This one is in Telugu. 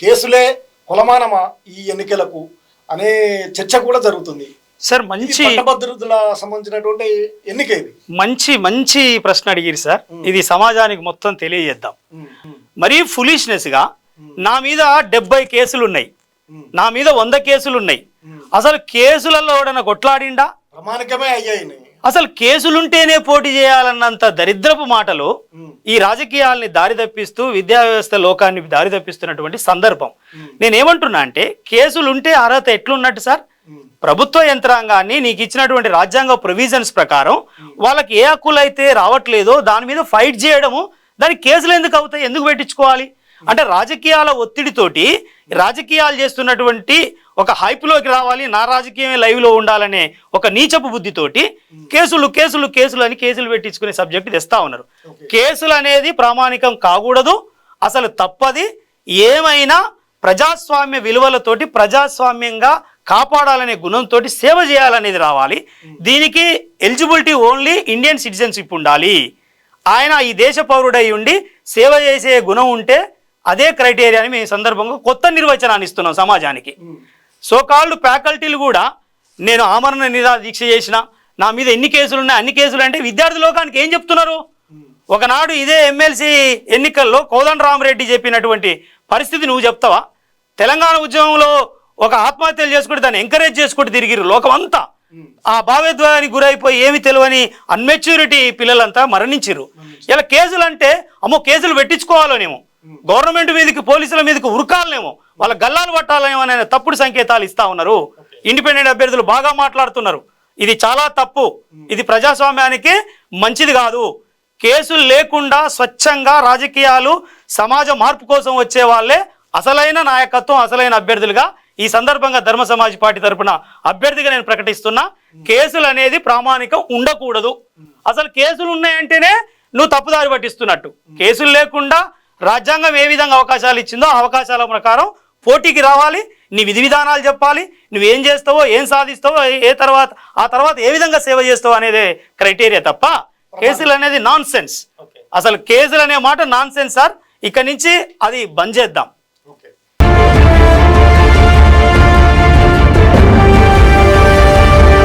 కేసులే కొలమానమా ఈ ఎన్నికలకు అనే చర్చ కూడా జరుగుతుంది. సార్ మంచి పట్టభద్రుల సంబంధించినటువంటి ఎన్నిక ఇది. మంచి మంచి ప్రశ్న అడిగిరు సార్. ఇది సమాజానికి మొత్తం తెలియజేద్దాం. మరీ ఫులిష్నెస్గా నా మీద డెబ్బై కేసులు ఉన్నాయి. నా మీద వంద కేసులు ఉన్నాయి అసలు కేసులలో ఎవడన్నా కొట్లాడిండా? ప్రామాణికమే అయ్యాయి. అసలు కేసులుంటేనే పోటీ చేయాలన్నంత దరిద్రపు మాటలు ఈ రాజకీయాల్ని దారి తప్పిస్తూ విద్యా వ్యవస్థ లోకాన్ని దారి తప్పిస్తున్నటువంటి సందర్భం. నేనేమంటున్నా అంటే కేసులుంటే అర్హత ఎట్లున్నట్టు సార్? ప్రభుత్వ యంత్రాంగాన్ని నీకు ఇచ్చినటువంటి రాజ్యాంగ ప్రొవిజన్స్ ప్రకారం వాళ్ళకి ఏ హక్కులు అయితే రావట్లేదో దాని మీద ఫైట్ చేయడము దానికి కేసులు ఎందుకు అవుతాయి? ఎందుకు పెట్టించుకోవాలి? అంటే రాజకీయాల ఒత్తిడితోటి రాజకీయాలు చేస్తున్నటువంటి ఒక హైప్లోకి రావాలి నా రాజకీయమే లైవ్లో ఉండాలనే ఒక నీచపు బుద్ధితోటి కేసులు కేసులు కేసులు అని కేసులు పెట్టించుకునే సబ్జెక్ట్ తెస్తా ఉన్నారు. కేసులు అనేది ప్రామాణికం కాకూడదు అసలు తప్పది. ఏమైనా ప్రజాస్వామ్య విలువలతోటి ప్రజాస్వామ్యంగా కాపాడాలనే గుణంతో సేవ చేయాలనేది రావాలి. దీనికి ఎలిజిబిలిటీ ఓన్లీ ఇండియన్ సిటిజన్షిప్ ఉండాలి ఆయన ఈ దేశ పౌరుడై ఉండి సేవ చేసే గుణం ఉంటే అదే క్రైటీరియాని మేము ఈ సందర్భంగా కొత్త నిర్వచనాన్ని ఇస్తున్నాం సమాజానికి. సో కాళ్ళు ఫ్యాకల్టీలు కూడా నేను ఆమరణ నిరా దీక్ష చేసిన నా మీద ఎన్ని కేసులు ఉన్నాయి అన్ని కేసులు అంటే విద్యార్థి లోకానికి ఏం చెప్తున్నారు? ఒకనాడు ఇదే ఎమ్మెల్సీ ఎన్నికల్లో కోదండరామరెడ్డి చెప్పినటువంటి పరిస్థితి నువ్వు చెప్తావా? తెలంగాణ ఉద్యమంలో ఒక ఆత్మహత్యలు చేసుకుంటే దాన్ని ఎంకరేజ్ చేసుకుంటూ తిరిగిరు లోకమంతా. ఆ భావోద్వేగానికి గురైపోయి ఏమి తెలియని అన్మెచ్యూరిటీ పిల్లలంతా మరణించిరు ఇలా కేసులు అంటే అమ్మో కేసులు పెట్టించుకోవాలనేమో గవర్నమెంట్ మీదకి పోలీసుల మీదకి ఉరకాలనేమో. వాళ్ళ గల్లాలు పట్టాలనేమో అనే తప్పుడు సంకేతాలు ఇస్తా ఉన్నారు. ఇండిపెండెంట్ అభ్యర్థులు బాగా మాట్లాడుతున్నారు. ఇది చాలా తప్పు. ఇది ప్రజాస్వామ్యానికి మంచిది కాదు. కేసులు లేకుండా స్వచ్ఛంగా రాజకీయాలు సమాజ మార్పు కోసం వచ్చే వాళ్ళే అసలైన నాయకత్వం అసలైన అభ్యర్థులుగా ఈ సందర్భంగా ధర్మ సమాజ్ పార్టీ తరపున అభ్యర్థిగా నేను ప్రకటిస్తున్నా. కేసులు అనేది ప్రామాణికం ఉండకూడదు. అసలు కేసులు ఉన్నాయంటేనే నువ్వు తప్పుదారి పట్టిస్తున్నట్టు. కేసులు లేకుండా రాజ్యాంగం ఏ విధంగా అవకాశాలు ఇచ్చిందో ఆ అవకాశాల ప్రకారం పోటీకి రావాలి. నీ విధి విధానాలు చెప్పాలి. నువ్వేం చేస్తావో ఏం సాధిస్తావో ఏ తర్వాత ఆ తర్వాత ఏ విధంగా సేవ చేస్తావో అనేది క్రైటీరియా తప్ప కేసులు అనేది నాన్ సెన్స్ అసలు కేసులు అనే మాట నాన్ సెన్స్ సార్. ఇక్కడి నుంచి అది బంద్ చేద్దాం.